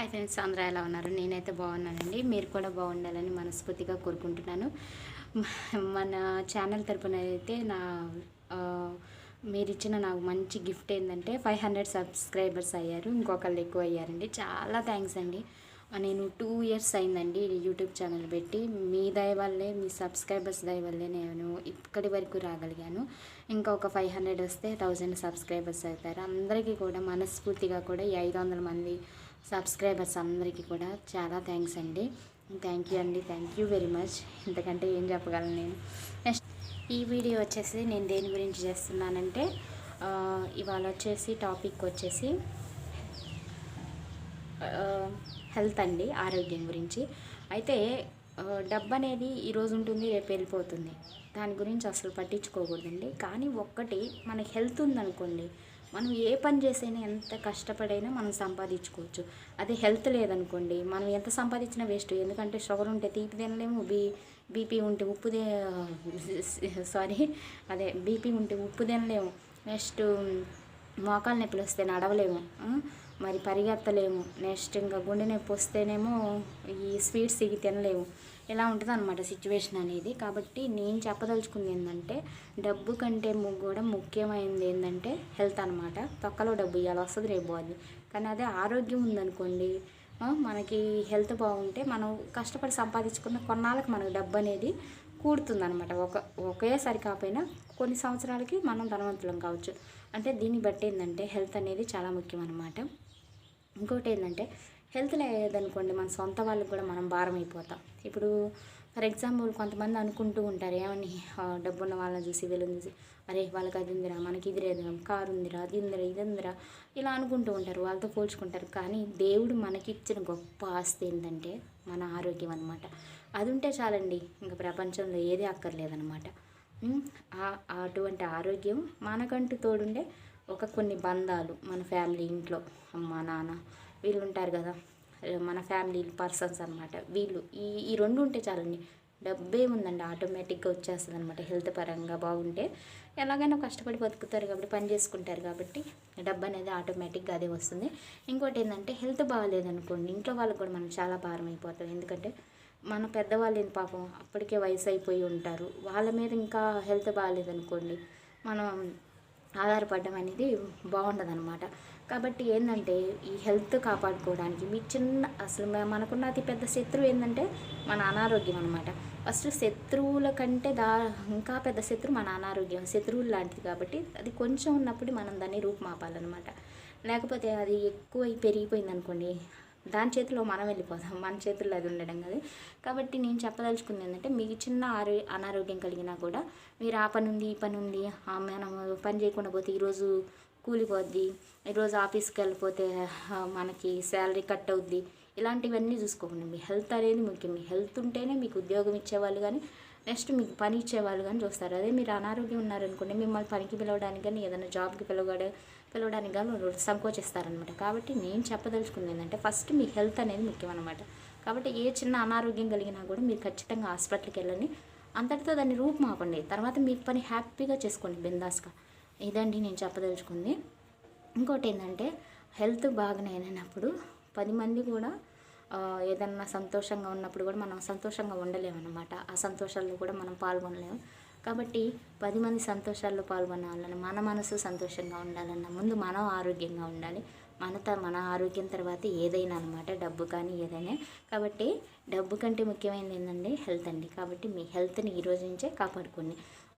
Hi friends అందరూ ఎలా ఉన్నారు? నేనైతే బాగున్నానండి. మీరు కూడా బాగుండాలని మనస్ఫూర్తిగా కోరుకుంటున్నాను. మన ఛానల్ తరపున అయితే నా మీరు ఇచ్చిన నాకు మంచి గిఫ్ట్ ఏంటంటే ఫైవ్ హండ్రెడ్ సబ్స్క్రైబర్స్ అయ్యారు. ఇంకొకళ్ళు ఎక్కువ అయ్యారండి. చాలా థ్యాంక్స్ అండి. నేను టూ ఇయర్స్ అయిందండి యూట్యూబ్ ఛానల్ పెట్టి. మీ దయ వల్లే మీ సబ్స్క్రైబర్స్ దయ వల్లే నేను ఇక్కడి వరకు రాగలిగాను. ఇంకా ఒక ఫైవ్ హండ్రెడ్ వస్తే థౌజండ్ సబ్స్క్రైబర్స్ అవుతారు. అందరికీ కూడా మనస్ఫూర్తిగా కూడా ఈ ఐదు వందల మంది సబ్స్క్రైబర్స్ అందరికీ కూడా చాలా థ్యాంక్స్ అండి. థ్యాంక్ యూ అండి. థ్యాంక్ యూ వెరీ మచ్ ఇంతకంటే ఏం చెప్పగలను నేను? నెక్స్ట్ ఈ వీడియో వచ్చేసి నేను దేని గురించి చేస్తున్నానంటే ఇవాళ వచ్చేసి టాపిక్ వచ్చేసి హెల్త్ అండి ఆరోగ్యం గురించి. అయితే డబ్బు అనేది ఈరోజు ఉంటుంది రేపు వెళ్ళిపోతుంది. దాని గురించి అసలు పట్టించుకోకూడదండి. కానీ ఒక్కటి మనకి హెల్త్ ఉందనుకోండి మనం ఏ పని చేసైనా ఎంత కష్టపడైనా మనం సంపాదించుకోవచ్చు. అదే హెల్త్ లేదనుకోండి మనం ఎంత సంపాదించినా వేస్ట్. ఎందుకంటే షుగర్ ఉంటే తీపి తినలేము బీ బీపీ ఉంటే ఉప్పు సారీ అదే బీపీ ఉంటే ఉప్పు తినలేము. నెక్స్ట్ మోకాలు నొప్పులు వస్తే నడవలేము. మరి పరిగెత్తలేము. నెక్స్ట్ ఇంకా గుండె నొప్పి వస్తేనేమో ఈ స్వీట్స్ ఇవి తినలేము ఇలా ఉంటుంది అనమాట సిచ్యువేషన్ అనేది. కాబట్టి నేను చెప్పదలుచుకుంది ఏంటంటే డబ్బు కంటే కూడా ముఖ్యమైనది ఏంటంటే హెల్త్ అనమాట తొక్కలో డబ్బు ఇవ్వాలి వస్తుంది రేపు పోద్ది కానీ అదే ఆరోగ్యం ఉందనుకోండి మనకి హెల్త్ బాగుంటే మనం కష్టపడి సంపాదించుకున్న కొన్నాళ్ళకి మనకు డబ్బు అనేది కూడుతుంది అనమాట ఒక ఒకేసారి కాకపోయినా కొన్ని సంవత్సరాలకి మనం ధనవంతులం కావచ్చు. అంటే దీన్ని బట్టి ఏంటంటే హెల్త్ అనేది చాలా ముఖ్యం అనమాట ఇంకోటి ఏంటంటే హెల్త్ లేదనుకోండి మన సొంత వాళ్ళకి కూడా మనం భారం అయిపోతాం ఇప్పుడు ఫర్ ఎగ్జాంపుల్ కొంతమంది అనుకుంటూ ఉంటారు ఏమని? డబ్బున్న వాళ్ళని చూసి వీళ్ళని చూసి అరే వాళ్ళకి అది ఉందిరా మనకి ఇది లేదు కారు ఉందిరా అది ఉందిరా ఇది ఉందిరా ఇలా అనుకుంటూ ఉంటారు వాళ్ళతో పోల్చుకుంటారు. కానీ దేవుడు మనకి ఇచ్చిన గొప్ప ఆస్తి ఏంటంటే మన ఆరోగ్యం అనమాట అది ఉంటే చాలండి ఇంకా ప్రపంచంలో ఏది అక్కర్లేదనమాట అటువంటి ఆరోగ్యం మనకంటూ తోడుండే ఒక కొన్ని బంధాలు మన ఫ్యామిలీ ఇంట్లో అమ్మ నాన్న వీళ్ళు ఉంటారు కదా మన ఫ్యామిలీ పర్సన్స్ అనమాట వీళ్ళు ఈ ఈ రెండు ఉంటే చాలండి. డబ్బే ఉందండి ఆటోమేటిక్గా వచ్చేస్తుంది అనమాట హెల్త్ పరంగా బాగుంటే ఎలాగైనా కష్టపడి బతుకుతారు కాబట్టి పని చేసుకుంటారు కాబట్టి డబ్బు అనేది ఆటోమేటిక్గా అదే వస్తుంది. ఇంకోటి ఏంటంటే హెల్త్ బాగాలేదనుకోండి ఇంట్లో వాళ్ళకి కూడా మనం చాలా భారం అయిపోతాం. ఎందుకంటే మన పెద్దవాళ్ళు పాపం అప్పటికే వయసు అయిపోయి ఉంటారు. వాళ్ళ మీద ఇంకా హెల్త్ బాగాలేదనుకోండి మనం ఆధారపడడం అనేది బాగుండదు అనమాట కాబట్టి ఏంటంటే ఈ హెల్త్ కాపాడుకోవడానికి మీ చిన్న అసలు మనకున్న అతి పెద్ద శత్రువు ఏంటంటే మన అనారోగ్యం అనమాట ఫస్ట్ శత్రువుల కంటే దా ఇంకా పెద్ద శత్రువు మన అనారోగ్యం. శత్రువులు లాంటిది కాబట్టి అది కొంచెం ఉన్నప్పుడు మనం దాన్ని రూపుమాపాలన్నమాట. లేకపోతే అది ఎక్కువ పెరిగిపోయింది అనుకోండి దాని చేతిలో మనం వెళ్ళిపోతాం మన చేతుల్లో అది ఉండడం కాదు. కాబట్టి నేను చెప్పదలుచుకుంది ఏంటంటే మీకు చిన్న ఆరో అనారోగ్యం కలిగినా కూడా మీరు ఆ పని ఉంది ఈ పని ఉంది మనము మనం పని చేయకుండా పోతే ఈరోజు కూలిపోద్ది ఈరోజు ఆఫీస్కి వెళ్ళిపోతే మనకి శాలరీ కట్ అవుద్ది. ఇలాంటివన్నీ చూసుకోకండి. మీ హెల్త్ అనేది ముఖ్యం. మీ హెల్త్ ఉంటేనే మీకు ఉద్యోగం ఇచ్చేవాళ్ళు కానీ నెక్స్ట్ మీకు పని ఇచ్చేవాళ్ళు కానీ చూస్తారు. అదే మీరు అనారోగ్యం ఉన్నారనుకోండి మిమ్మల్ని పనికి పిలవడానికి కానీ ఏదైనా జాబ్కి పిలవడ పిలవడానికి కానీ వాళ్ళు సంకోచిస్తారనమాట కాబట్టి నేను చెప్పదలుచుకుంది ఏంటంటే ఫస్ట్ మీ హెల్త్ అనేది ముఖ్యం అనమాట కాబట్టి ఏ చిన్న అనారోగ్యం కలిగినా కూడా మీరు ఖచ్చితంగా హాస్పిటల్కి వెళ్ళండి. అంతటితో దాన్ని రూపుమాపండి తర్వాత మీ పని హ్యాపీగా చేసుకోండి బిందాస్గా. ఇదండి నేను చెప్పదలుచుకుంది. ఇంకోటి ఏంటంటే హెల్త్ బాగానేనప్పుడు పది మంది కూడా ఏదన్నా సంతోషంగా ఉన్నప్పుడు కూడా మనం సంతోషంగా ఉండలేమన్నమాట. ఆ సంతోషాల్లో కూడా మనం పాల్గొనలేము. కాబట్టి పది మంది సంతోషాల్లో పాల్గొనాలని మన మనసు సంతోషంగా ఉండాలన్న ముందు మనం ఆరోగ్యంగా ఉండాలి. మన త మన ఆరోగ్యం తర్వాత ఏదైనా అనమాట డబ్బు కానీ ఏదైనా. కాబట్టి డబ్బు కంటే ముఖ్యమైనది ఏంటంటే హెల్త్ అండి. కాబట్టి మీ హెల్త్ని ఈ రోజు నుంచే కాపాడుకోండి.